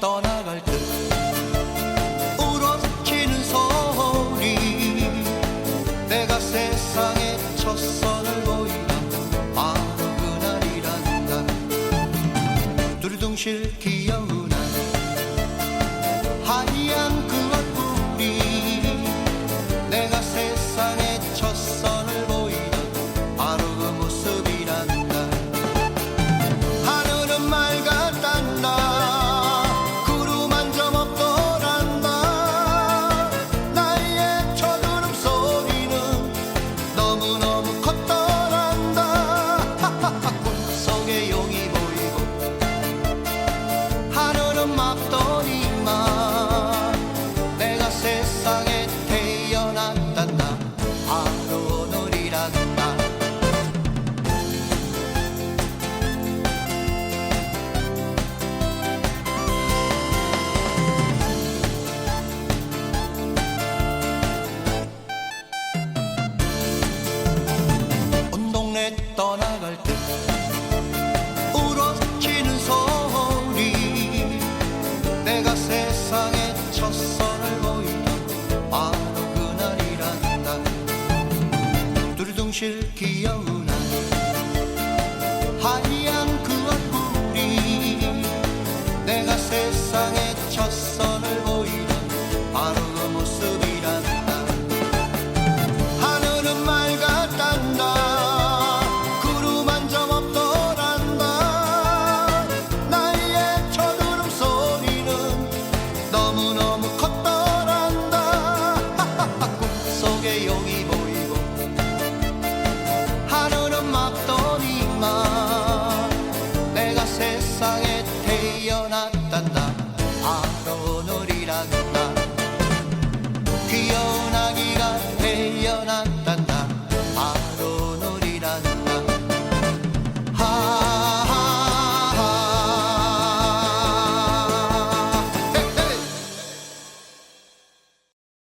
떠나갈 듯 울어지는 소리. 내가 세상에 첫 선을 보이다 바로 그날이란다. 두리둥실 기억 のむこと 세상의 첫선을 보이던 바로 그날이란다 두루둥실 기어오는 하이 也有一。